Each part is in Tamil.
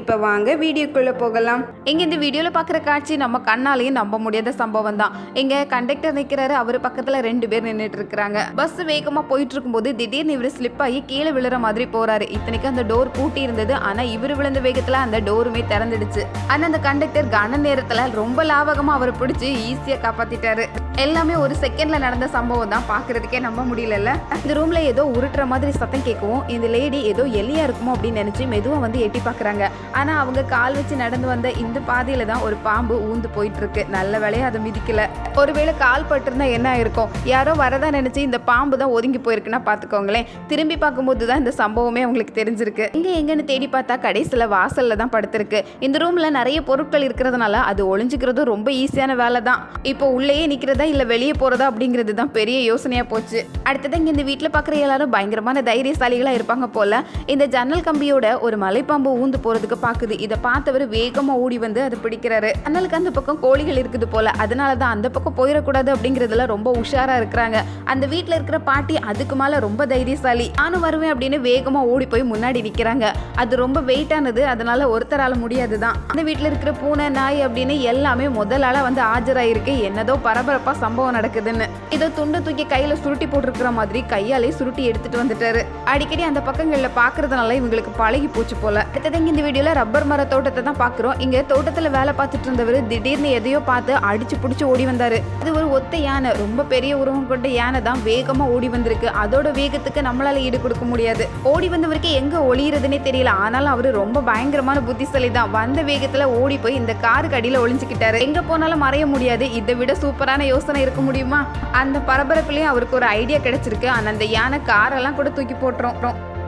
இப்போ வாங்க வீடியோக்குள்ளே போகலாம். இங்கே இந்த வீடியோவில் பார்க்குற காட்சி நம்ம கண்ணாலையும் நம்ப முடியாத சம்பவம் தான் இங்கே கண்டக்டர் நிற்கிறாரு அவர் பக்கத்தில் ரெண்டு பேர் நின்றுட்டு இருக்கிறாங்க. பஸ் வேகமாக போயிட்டு இருக்கும்போது திடீர்னு இவர் ஸ்லிப் ஆகி கீழே விழுற மாதிரி போகிறாரு இத்தனைக்கு அந்த டோர் பூட்டி இருந்தது. ஆனால் இவர் விழுந்த வேகத்தில் அந்த டோருமே திறந்துடுச்சு. ஆனால் அந்த கண்டக்டர் கன நேரத்தில் ரொம்ப லாபகமாக அவரை பிடிச்சி ஈஸியாக காப்பாற்றிட்டாரு எல்லாமே ஒரு செகண்ட்ல நடந்த சம்பவம் தான் பார்க்கறதுக்கே நம்ப முடியலல்ல. இந்த ரூம்ல ஏதோ உருட்டுற மாதிரி சத்தம் கேட்கவும் இந்த லேடி ஏதோ எலியா இருக்குமோ அப்படின்னு நினைச்சு மெதுவா வந்து எட்டி பார்க்குறாங்க ஆனால் அவங்க கால் வச்சு நடந்து வந்த இந்த பாதையில தான் ஒரு பாம்பு ஊந்து போயிட்டு இருக்கு நல்ல வேலையை அதை மிதிக்கல. ஒருவேளை கால் பட்டிருந்தா என்ன இருக்கும் யாரோ வரதா நினைச்சு இந்த பாம்பு தான் ஒதுங்கி போயிருக்குன்னா பார்த்துக்கோங்களேன் திரும்பி பார்க்கும்போது தான் இந்த சம்பவமே அவங்களுக்கு தெரிஞ்சிருக்கு. இங்கே எங்கன்னு தேடி பார்த்தா கடைசியில் வாசல்ல தான் படுத்திருக்கு. இந்த ரூம்ல நிறைய பொருட்கள் இருக்கிறதுனால அது ஒளிஞ்சுக்கிறதும் ரொம்ப ஈஸியான வேலை தான். இப்போ உள்ளேயே நிற்கிறதா இல்லை வெளியே போறதா அப்படிங்கிறது தான் பெரிய யோசனையா போச்சு. அடுத்தது இங்கே இந்த வீட்டில் பார்க்குற எல்லாரும் பயங்கரமான தைரியசாலிகளாக இருப்பாங்க போல. இந்த ஜன்னல் கம்பியோட ஒரு மலைப்பாம்பு ஊந்து போகிறது போறதுக்கு பார்க்குது இதை பார்த்தவர் வேகமாக ஓடி வந்து அதை பிடிக்கிறாரு. அண்ணலுக்கு அந்த பக்கம் கோழிகள் இருக்குது போல. அதனால தான் அந்த பக்கம் போயிடக்கூடாது அப்படிங்கிறதுல ரொம்ப உஷாராக இருக்கிறாங்க. அந்த வீட்டில் இருக்கிற பாட்டி அதுக்கு மேலே ரொம்ப தைரியசாலி. நானும் வருவேன் அப்படின்னு வேகமாக ஓடி போய் முன்னாடி நிற்கிறாங்க அது ரொம்ப வெயிட்டானது அதனால ஒருத்தரால் முடியாது தான் அந்த வீட்டில் இருக்கிற பூனை நாய் அப்படின்னு எல்லாமே முதலால் வந்து ஆஜராயிருக்கு. என்னதோ பரபரப்பாக சம்பவம் நடக்குதுன்னு. ஏதோ துண்டு தூக்கி கையில் சுருட்டி போட்டிருக்கிற மாதிரி கையாலே சுருட்டி எடுத்துட்டு வந்துட்டாரு. அடிக்கடி அந்த பக்கங்களில் பார்க்கறதுனால இவங்களுக்கு பழகி போச்சு போல. அடுத்தது இந்த வீடியோ வீடியோவில் ரப்பர் மர தோட்டத்தை தான் பார்க்குறோம் இங்கே தோட்டத்தில் வேலை பார்த்துட்டு இருந்தவர் திடீர்னு எதையோ பார்த்து அடிச்சு பிடிச்சி ஓடி வந்தார். அது ஒரு ஒத்த யானை ரொம்ப பெரிய உருவம் கொண்ட யானை தான் வேகமாக ஓடி வந்திருக்கு. அதோட வேகத்துக்கு நம்மளால் ஈடு கொடுக்க முடியாது. ஓடி வந்தவருக்கு எங்கே ஒளியிறதுனே தெரியல. ஆனாலும் அவர் ரொம்ப பயங்கரமான புத்திசாலி தான். வந்த வேகத்தில் ஓடி போய் இந்த காருக்கு அடியில் ஒளிஞ்சிக்கிட்டாரு. எங்கே போனாலும் மறைய முடியாது. இதை விட சூப்பரான யோசனை இருக்க முடியுமா? அந்த பரபரப்புலேயும் அவருக்கு ஒரு ஐடியா கிடைச்சிருக்கு. ஆனால் அந்த யானை காரெல்லாம் கூட தூக்கி போட்டுரும்.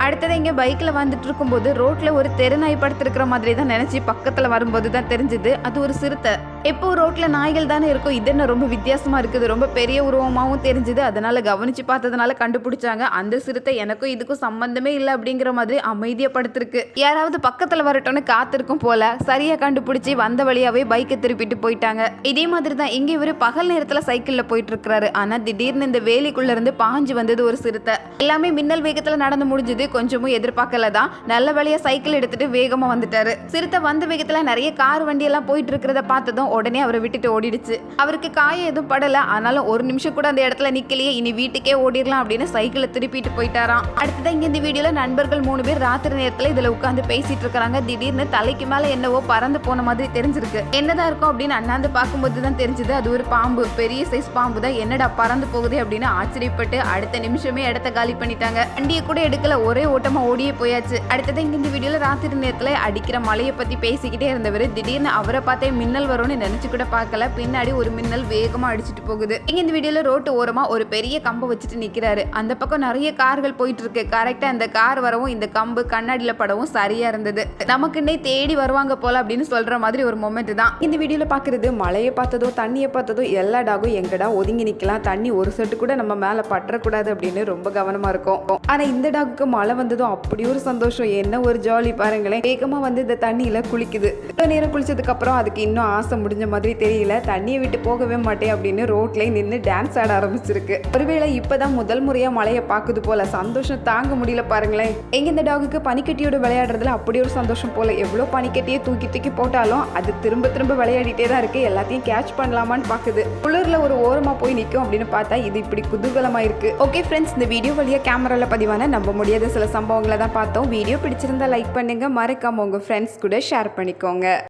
அடுத்தது இங்கே பைக்கில் வந்துட்டு இருக்கும்போது ரோட்டில் ஒரு தெருநாய் படுத்திருக்கிற மாதிரி தான் நினச்சி பக்கத்தில் வரும்போது தான் தெரிஞ்சுது. அது ஒரு சிறுத்தை. எப்போ ரோட்டில் நாய்கள் தானே இருக்கும் இது என்ன ரொம்ப வித்தியாசமாக இருக்குது. ரொம்ப பெரிய உருவமாகவும் தெரிஞ்சுது. அதனால் கவனித்து பார்த்ததுனால கண்டுபிடிச்சாங்க. அந்த சிறுத்தை எனக்கும் இதுக்கும் சம்பந்தமே இல்லை அப்படிங்கிற மாதிரி அமைதியாக படுத்திருக்கு யாராவது பக்கத்தில் வரட்டும்னு காத்திருக்கும் போல சரியாக கண்டுபிடிச்சி வந்த வழியாகவே பைக்கை திருப்பிட்டு போயிட்டாங்க. இதே மாதிரி தான் இங்கே இவர் பகல் நேரத்தில் சைக்கிளில் போயிட்டு இருக்கிறாரு ஆனால் திடீர்னு இந்த வேலிக்குள்ளேருந்து பாஞ்சு வந்தது ஒரு சிறுத்தை. எல்லாமே மின்னல் வேகத்தில் நடந்து முடிஞ்சது. கொஞ்சமும் எதிர்பார்க்கல தான் நல்ல வழியாக சைக்கிள் எடுத்துட்டு வேகமாக வந்துட்டாரு. சிறுத்தை வந்த வேகத்தில் நிறைய கார் வண்டியெல்லாம் போயிட்டு இருக்கிறத பார்த்ததும் உடனே அவரை விட்டுட்டு ஓடிடுச்சு. அவருக்கு காயம் எதுவும் படல. ஆனாலும் ஒரு நிமிஷம் கூட அந்த இடத்துல நிக்கலையே. இனி வீட்டுக்கே ஓடிடலாம் அப்படின்னு சைக்கிளை திருப்பிட்டு போயிட்டாராம். அடுத்ததான் இங்க இந்த வீடியோல நண்பர்கள் மூணு பேர் ராத்திரி நேரத்துல இதுல உட்காந்து பேசிட்டு இருக்காங்க திடீர்னு தலைக்கு மேல என்னவோ பறந்து போன மாதிரி தெரிஞ்சிருக்கு. என்னதான் இருக்கும் அப்படின்னு அண்ணாந்து பார்க்கும்போது தான் தெரிஞ்சது. அது ஒரு பாம்பு. பெரிய சைஸ் பாம்பு தான். என்னடா பறந்து போகுது அப்படின்னு ஆச்சரியப்பட்டு அடுத்த நிமிஷமே இடத்த காலி பண்ணிட்டாங்க. வண்டியை கூட எடுக்கல. ஒரே ஓட்டமா ஓடியே போயாச்சு. அடுத்ததான் இங்க இந்த வீடியோல ராத்திரி நேரத்துல அடிக்கிற மழையை பத்தி பேசிக்கிட்டே இருந்தவர் திடீர்னு அவரை பார்த்தே மின்னல் வரும்னு நினைச்சு கூட பார்க்கல. பின்னாடி ஒரு மின்னல் வேகமா அடிச்சிட்டு போகுது. இங்க இந்த வீடியோல ரோட்டு ஓரமா ஒரு பெரிய கம்பை வச்சுட்டு நிக்கிறாரு. அந்த பக்கம் நிறைய கார்கள் போயிட்டு இருக்கு. கரெக்டாக அந்த கார் வரவும் இந்த கம்பு கண்ணாடியில படவும் சரியா இருந்தது. நமக்குன்னே தேடி வருவாங்க போல அப்படின்னு சொல்ற மாதிரி ஒரு மொமெண்ட் தான். இந்த வீடியோவில் பாக்குறது மழையை பார்த்ததோ தண்ணியை பார்த்ததோ எல்லா டாகும் எங்கடா ஒதுங்கி நிக்கலாம். தண்ணி ஒரு செட்டு கூட நம்ம மேல பற்றக்கூடாது அப்படின்னு ரொம்ப கவனமா இருக்கும். ஆனா இந்த டாகுக்கு மழை வந்ததும் அப்படி ஒரு சந்தோஷம். என்ன ஒரு ஜாலி பாருங்களேன். வேகமா வந்து இந்த தண்ணியில குளிக்குது. இவ்வளவு நேரம் குளிச்சதுக்கப்புறம் அதுக்கு இன்னும் ஆசை முடிஞ்ச மாதிரி தெரியல. தண்ணியை விட்டு போகவே மாட்டேன் அப்படின்னு ரோட்லேயே நின்று டான்ஸ் ஆட ஆரம்பிச்சிருக்கு. ஒருவேளை இப்போதான் முதல் முறையாக மழையை பார்க்குது போல. சந்தோஷம் தாங்க முடியல பாருங்களேன். எங்க இந்த டாகுக்கு பனிக்கட்டியோட விளையாடுறதுல அப்படி ஒரு சந்தோஷம் போல. எவ்வளோ பனிக்கட்டியை தூக்கி தூக்கி போட்டாலும் அது திரும்ப திரும்ப விளையாடிட்டே தான் இருக்கு. எல்லாத்தையும் கேட்ச் பண்ணலாமான்னு பார்க்குது. குளிர்ல ஒரு ஓரமா போய் நிற்கும் அப்படின்னு பார்த்தா இது இப்படி குதூகலமா இருக்கு. ஓகே ஃப்ரெண்ட்ஸ் இந்த வீடியோ வழியாக கேமராவில் பதிவான நம்ப முடியாத சில சம்பவங்களை தான் பார்த்தோம். வீடியோ பிடிச்சிருந்தா லைக் பண்ணுங்க. மறக்காம உங்க ஃப்ரெண்ட்ஸ் கூட ஷேர் பண்ணிக்கோங்க.